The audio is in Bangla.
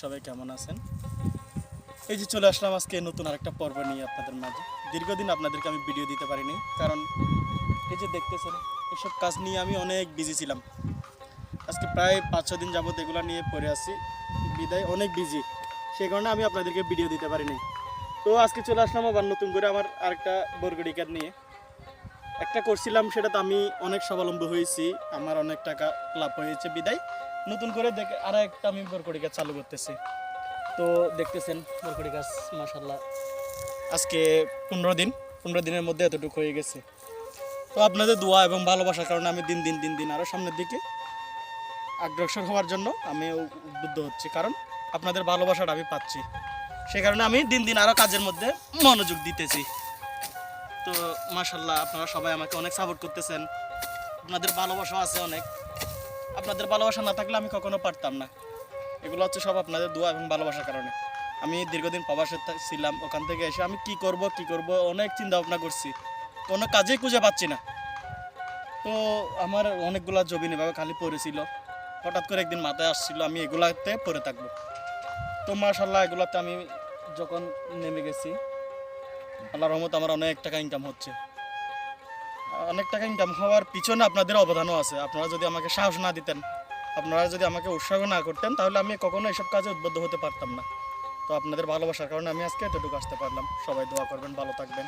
সবাই কেমন আছেন? এই যে চলে আসলাম আজকে নতুন আরেকটা পর্ব নিয়ে আপনাদের মাঝে। দীর্ঘদিন আপনাদেরকে আমি ভিডিও দিতে পারিনি কারণ এই যে দেখতেছেন এসব কাজ নিয়ে আমি অনেক বিজি ছিলাম। আজকে প্রায় পাঁচ ছ দিন যাবত এগুলো নিয়ে পড়ে আছি। বিদায় অনেক বিজি সেই কারণে আমি আপনাদেরকে ভিডিও দিতে পারিনি। তো আজকে চলে আসলাম আবার নতুন করে আমার আরেকটা বরগড়ি নিয়ে। একটা করছিলাম, সেটাতে আমি অনেক স্বাবলম্বী হয়েছি। আমার অনেক টাকা লাভ হয়েছে বিদায়। নতুন করে দেখে আর একটা আমি বরকড়ি গাছ চালু করতেছি। তো দেখতেছেন, বরকড়ি গাছ মাসাল্লাহ আজকে পনেরো দিন, পনেরো দিনের মধ্যে এতটুকু হয়ে গেছে। তো আপনাদের দোয়া এবং ভালোবাসার কারণে আমি দিন দিন দিন দিন আরও সামনের দিকে অগ্রসর হওয়ার জন্য আমি উদ্বুদ্ধ হচ্ছি। কারণ আপনাদের ভালোবাসাটা আমি পাচ্ছি। সে কারণে আমি দিন দিন আরও কাজের মধ্যে মনোযোগ দিতেছি। তো মাসাল্লাহ আপনারা সবাই আমাকে অনেক সাপোর্ট করতেছেন। আপনাদের ভালোবাসা আছে অনেক। আপনাদের ভালোবাসা না থাকলে আমি কখনো পারতাম না। এগুলো হচ্ছে সব আপনাদের দোয়া এবং ভালোবাসার কারণে। আমি দীর্ঘদিন প্রবাসে ছিলাম, ওখান থেকে এসে আমি কি করব কি করব, অনেক চিন্তা ভাবনা করছি। কোনো কাজেই খুঁজে পাচ্ছি না। তো আমার অনেকগুলা জমি এভাবে খালি পড়েছিল হঠাৎ করে একদিন মাথায় আসছিল আমি এগুলাতে পড়ে থাকব। তো মার্শাল্লাহ এগুলাতে আমি যখন নেমে গেছি আল্লাহ রহমত আমার অনেক টাকা ইনকাম হচ্ছে। অনেক টাকা ইনকাম হওয়ার পিছনে আপনাদের অবদানও আছে। আপনারা যদি আমাকে সাহস না দিতেন, আপনারা যদি আমাকে উৎসাহ না করতেন, তাহলে আমি কখনো এসব কাজে উদ্বুদ্ধ হতে পারতাম না। তো আপনাদের ভালোবাসার কারণে আমি আজকে এতটুকু আসতে পারলাম। সবাই দোয়া করবেন, ভালো থাকবেন।